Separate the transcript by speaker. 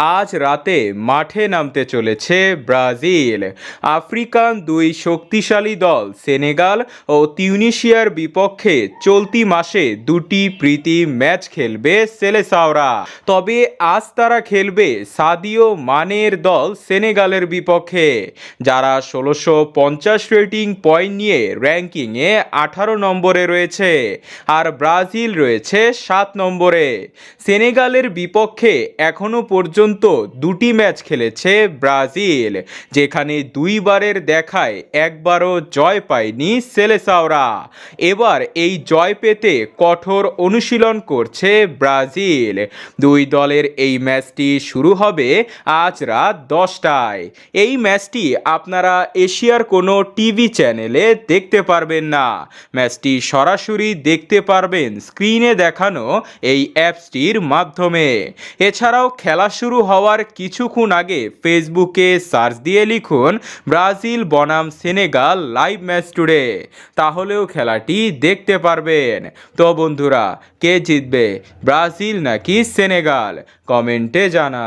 Speaker 1: আজ রাতে মাঠে নামতে চলেছে ব্রাজিল। আফ্রিকান দুই শক্তিশালী দল, সেনেগাল ও তিউনিশিয়ার বিপক্ষে চলতি মাসে দুটি প্রীতি ম্যাচ খেলবে সেলেসাওরা। তবে আজ তারা খেলবে সাদিও মানের দল, সেনেগালের বিপক্ষে। যারা ষোলোশো পঞ্চাশ রেটিং পয়েন্ট নিয়ে র্যাঙ্কিংয়ে আঠারো নম্বরে রয়েছে আর ব্রাজিল রয়েছে সাত নম্বরে। সেনেগালের বিপক্ষে এখনও পর্যন্ত দুটি ম্যাচ খেলেছে ব্রাজিল, যেখানে দুইবারের দেখায় একবারও জয় পায়নি সেলেসাওরা। এবার এই জয় পেতে কঠোর অনুশীলন করছে ব্রাজিল। দুই দলের এই ম্যাচটি শুরু হবে আজ রাত দশটায়। এই ম্যাচটি আপনারা এশিয়ার কোনো টিভি চ্যানেলে দেখতে পারবেন না। ম্যাচটি সরাসরি দেখতে পারবেন স্ক্রিনে দেখানো এই অ্যাপসটির মাধ্যমে। এছাড়াও খেলা শুরু হওয়ার কিছুক্ষণ আগে ফেসবুকে সার্চ দিয়ে লিখুন, ব্রাজিল, বনাম, সেনেগাল, লাইভ ম্যাচ টুডে। তাহলেও খেলাটি দেখতে পারবেন। তো বন্ধুরা, কে জিতবে, ব্রাজিল নাকি সেনেগাল? কমেন্টে জানা